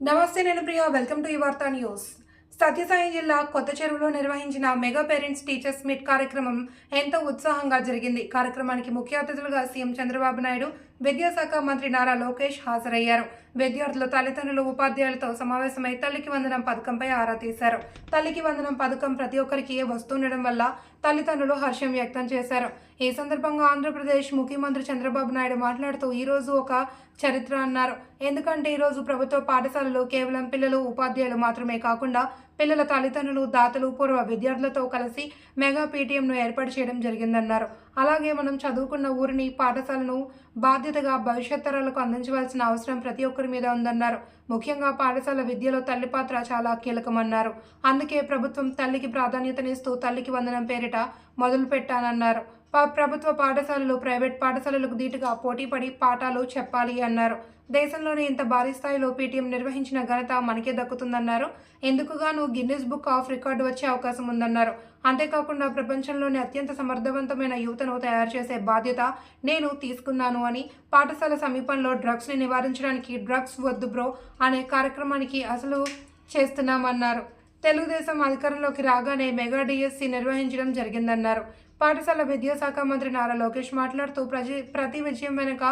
నమస్తే నేను Priya welcome to ఈ వార్తా న్యూస్ సత్యసాయి జిల్లా కొత్త చెరువులో నిర్వహించిన మెగా పేరెంట్స్ టీచర్స్ మీట్ కార్యక్రమం ఎంతో ఉత్సాహంగా జరిగింది. కార్యక్రమానికి ముఖ్య అతిథులుగా సీఎం చంద్రబాబు నాయుడు విద్యాశాఖ మంత్రి నారా లోకేష్ హాజరయ్యారు. విద్యార్థులు తల్లిదండ్రులు ఉపాధ్యాయులతో సమావేశమై తల్లికి వందనం పథకంపై ఆరా తీశారు. తల్లికి వందనం పథకం ప్రతి ఒక్కరికి వస్తుండడం వల్ల తల్లిదండ్రులు హర్షం వ్యక్తం చేశారు. ఈ సందర్భంగా ఆంధ్రప్రదేశ్ ముఖ్యమంత్రి చంద్రబాబు నాయుడు మాట్లాడుతూ ఈరోజు ఒక చరిత్ర అన్నారు. ఎందుకంటే ఈరోజు ప్రభుత్వ పాఠశాలలు కేవలం పిల్లలు ఉపాధ్యాయులు మాత్రమే కాకుండా పిల్లల తల్లిదండ్రులు దాతలు పూర్వ విద్యార్థులతో కలిసి మెగా పీటీఎంను ఏర్పాటు చేయడం జరిగిందన్నారు. అలాగే మనం చదువుకున్న ఊరిని పాఠశాలను బాధ్యతగా భవిష్యత్ తరాలకు అందించవలసిన అవసరం ప్రతి ఒక్కరి మీద ఉందన్నారు. ముఖ్యంగా పాఠశాల విద్యలో తల్లి పాత్ర చాలా కీలకమన్నారు. అందుకే ప్రభుత్వం తల్లికి ప్రాధాన్యతనిస్తూ తల్లికి వందనం పేరిట మొదలు పెట్టానన్నారు ప్రభుత్వ పాఠశాలలు ప్రైవేట్ పాఠశాలలకు ధీటుగా పోటీపడి పాఠాలు చెప్పాలి అన్నారు. దేశంలోనే ఇంత భారీ స్థాయిలో పీటీఎం నిర్వహించిన ఘనత మనకే దక్కుతుందన్నారు. ఎందుకుగాను గిన్నిస్ బుక్ ఆఫ్ రికార్డు వచ్చే అవకాశం ఉందన్నారు. అంతేకాకుండా ప్రపంచంలోనే అత్యంత సమర్థవంతమైన యువతను తయారు చేసే బాధ్యత నేను తీసుకున్నాను అని పాఠశాల సమీపంలో డ్రగ్స్ని నివారించడానికి డ్రగ్స్ వద్దు బ్రో అనే కార్యక్రమానికి అసలు చేస్తున్నామన్నారు. తెలుగుదేశం అధికారంలోకి రాగానే మెగా డిఎస్సి నిర్వహించడం జరిగిందన్నారు. పాఠశాల విద్యాశాఖ మంత్రి నారా లోకేష్ మాట్లాడుతూ ప్రతి ప్రతి విజయం వెనుక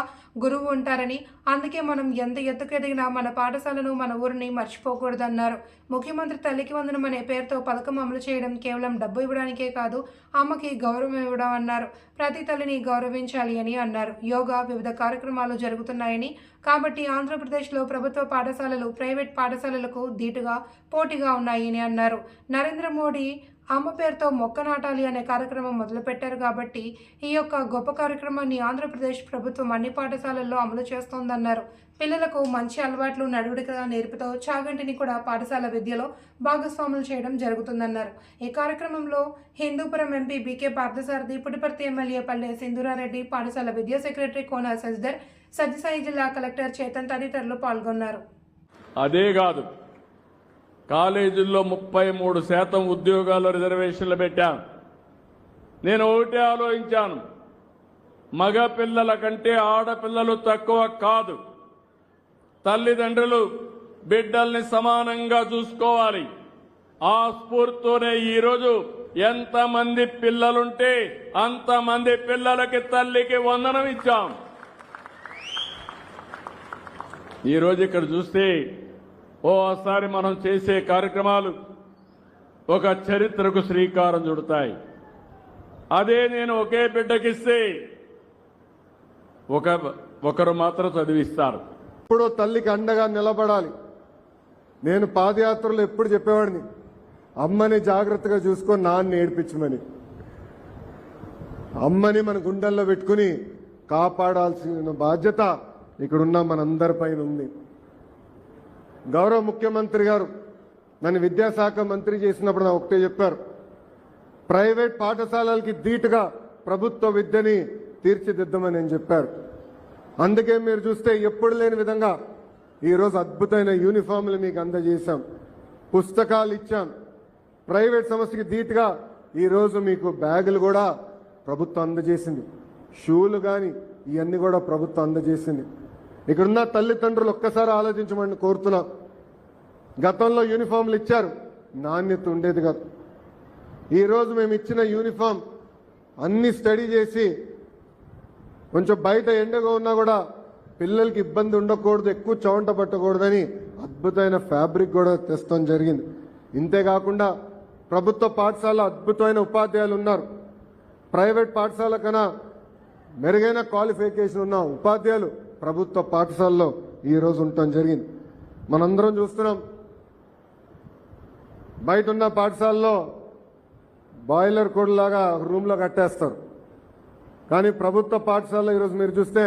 గురువు ఉంటారని అందుకే మనం ఎంత ఎత్తుకెదిగినా మన పాఠశాలను మన ఊరిని మర్చిపోకూడదన్నారు. ముఖ్యమంత్రి తల్లికి వందనం అనే పేరుతో పథకం అమలు చేయడం కేవలం డబ్బు ఇవ్వడానికే కాదు అమ్మకి గౌరవం ఇవ్వడం అన్నారు. ప్రతి తల్లిని గౌరవించాలి అని అన్నారు. యోగా వివిధ కార్యక్రమాలు జరుగుతున్నాయని కాబట్టి ఆంధ్రప్రదేశ్లో ప్రభుత్వ పాఠశాలలు ప్రైవేట్ పాఠశాలలకు ధీటుగా పోటీగా ఉన్నాయని అన్నారు. నరేంద్ర మోడీ అమ్మ పేరుతో మొక్క నాటాలి అనే కార్యక్రమం మొదలుపెట్టారు కాబట్టి ఈ యొక్క గొప్ప కార్యక్రమాన్ని ఆంధ్రప్రదేశ్ ప్రభుత్వం అన్ని పాఠశాలల్లో అమలు చేస్తోందన్నారు. పిల్లలకు మంచి అలవాట్లు నడువడిక నేర్పుతూ చాగంటిని కూడా పాఠశాల విద్యలో భాగస్వాములు చేయడం జరుగుతుందన్నారు. ఈ కార్యక్రమంలో Hindupuram MP BK Parthasarathi Puttaparthi MLA Palle Sindhurareddy పాఠశాల విద్యా సెక్రటరీ కోన శశిధర్ సత్యసాయి జిల్లా కలెక్టర్ చేతన్ తదితరులు పాల్గొన్నారు. అదే కాదు. కాలేజీల్లో ముప్పై మూడు శాతం ఉద్యోగాల్లో రిజర్వేషన్లు పెట్టాను నేను ఒకటే ఆలోచించాను. మగ పిల్లల కంటే ఆడపిల్లలు తక్కువ కాదు. తల్లిదండ్రులు బిడ్డల్ని సమానంగా చూసుకోవాలి. ఆ స్ఫూర్తితోనే ఈరోజు ఎంతమంది పిల్లలుంటే అంతమంది పిల్లలకి తల్లికి వందనం ఇచ్చాం. ఈరోజు ఇక్కడ చూస్తే ఓసారి మనం చేసే కార్యక్రమాలు ఒక చరిత్రకు శ్రీకారం చుడతాయి. అదే నేను ఒకే బిడ్డకిస్తే ఒక ఒకరు మాత్రం చదివిస్తారు. ఇప్పుడు తల్లికి అండగా నిలబడాలి. నేను పాదయాత్రలో ఎప్పుడు చెప్పేవాడిని? అమ్మని జాగ్రత్తగా చూసుకొని నాన్న ఏడిపించమని. అమ్మని మన గుండెల్లో పెట్టుకుని కాపాడాల్సిన బాధ్యత ఇక్కడున్న మనందరిపైన ఉంది. గౌరవ ముఖ్యమంత్రి గారు నన్ను విద్యాశాఖ మంత్రి చేసినప్పుడు నా ఒకటే చెప్పారు. ప్రైవేట్ పాఠశాలలకి ధీటుగా ప్రభుత్వ విద్యని తీర్చిదిద్దమని నేను చెప్పారు. అందుకే మీరు చూస్తే ఎప్పుడు లేని విధంగా ఈరోజు అద్భుతమైన యూనిఫామ్లు మీకు అందజేశాం. పుస్తకాలు ఇచ్చాం. ప్రైవేట్ సంస్థకి ధీటుగా ఈరోజు మీకు బ్యాగులు కూడా ప్రభుత్వం అందజేసింది. షూలు కానీ ఇవన్నీ కూడా ప్రభుత్వం అందజేసింది. ఇక్కడున్న తల్లిదండ్రులు ఒక్కసారి ఆలోచించమని కోరుతున్నాం. గతంలో యూనిఫామ్లు ఇచ్చారు. నాణ్యత ఉండేది కాదు. ఈరోజు మేము ఇచ్చిన యూనిఫామ్ అన్ని స్టడీ చేసి కొంచెం బయట ఎండగా ఉన్నా కూడా పిల్లలకి ఇబ్బంది ఉండకూడదు ఎక్కువ చౌంట పట్టకూడదని అద్భుతమైన ఫ్యాబ్రిక్ కూడా తెస్తాం జరిగింది. ఇంతేకాకుండా ప్రభుత్వ పాఠశాల అద్భుతమైన ఉపాధ్యాయులు ఉన్నారు. ప్రైవేట్ పాఠశాల కన్నా మెరుగైన క్వాలిఫికేషన్ ఉన్న ఉపాధ్యాయులు ప్రభుత్వ పాఠశాలలో ఈరోజు ఉండటం జరిగింది. మనందరం చూస్తున్నాం. బయట ఉన్న పాఠశాలలో బాయిలర్ లాగా రూమ్లో కట్టేస్తారు. కానీ ప్రభుత్వ పాఠశాలలో ఈరోజు మీరు చూస్తే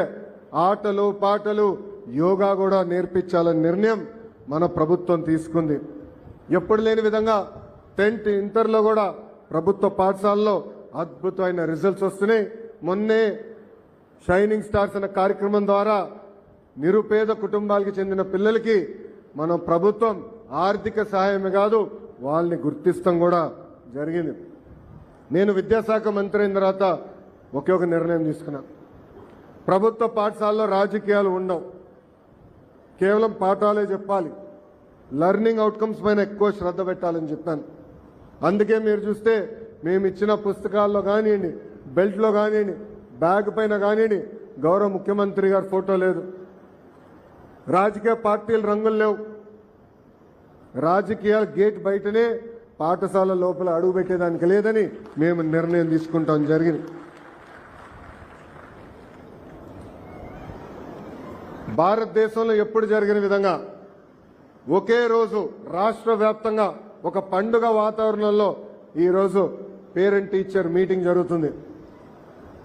ఆటలు పాటలు యోగా కూడా నేర్పించాలని నిర్ణయం మన ప్రభుత్వం తీసుకుంది. ఎప్పుడు లేని విధంగా టెన్త్ ఇంటర్లో కూడా ప్రభుత్వ పాఠశాలలో అద్భుతమైన రిజల్ట్స్ వస్తున్నాయి. మొన్నే షైనింగ్ స్టార్స్ అనే కార్యక్రమం ద్వారా నిరుపేద కుటుంబాలకు చెందిన పిల్లలకి మనం ప్రభుత్వం ఆర్థిక సహాయమే కాదు వాళ్ళని గుర్తిస్తాం కూడా జరిగింది. నేను విద్యాశాఖ మంత్రి అయిన తర్వాత ఒకే ఒక నిర్ణయం తీసుకున్నా. ప్రభుత్వ పాఠశాలలో రాజకీయాలు ఉండవు. కేవలం పాఠాలే చెప్పాలి. లర్నింగ్ అవుట్కమ్స్ పైన ఎక్కువ శ్రద్ధ పెట్టాలని చెప్పాను. అందుకే మీరు చూస్తే మేము ఇచ్చిన పుస్తకాల్లో కానివ్వండి బెల్ట్లో కానివ్వండి బ్యాగ్ పైన కానివ్వండి గౌరవ ముఖ్యమంత్రి గారి ఫోటో లేదు. రాజకీయ పార్టీలు రంగులు లేవు. రాజకీయ గేట్ బయటనే పాఠశాల లోపల అడుగు పెట్టేదానికి లేదని మేము నిర్ణయం తీసుకుంటాం జరిగింది. భారతదేశంలో ఎప్పుడు జరిగిన విధంగా ఒకే రోజు రాష్ట్ర వ్యాప్తంగా ఒక పండుగ వాతావరణంలో ఈరోజు పేరెంట్ టీచర్ మీటింగ్ జరుగుతుంది.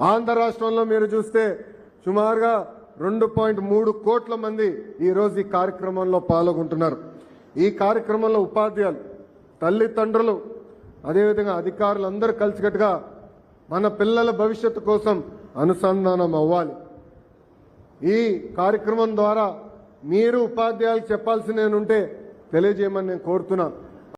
ఆంధ్ర రాష్ట్రంలో మీరు చూస్తే సుమారుగా రెండు పాయింట్ మూడు కోట్ల మంది ఈరోజు ఈ కార్యక్రమంలో పాల్గొంటున్నారు. ఈ కార్యక్రమంలో ఉపాధ్యాయులు తల్లిదండ్రులు అదేవిధంగా అధికారులు అందరూ కలిసికట్టుగా మన పిల్లల భవిష్యత్తు కోసం అనుసంధానం అవ్వాలి. ఈ కార్యక్రమం ద్వారా మీరు ఉపాధ్యాయులు చెప్పాల్సిన ఉంటే తెలియజేయమని నేను కోరుతున్నాను.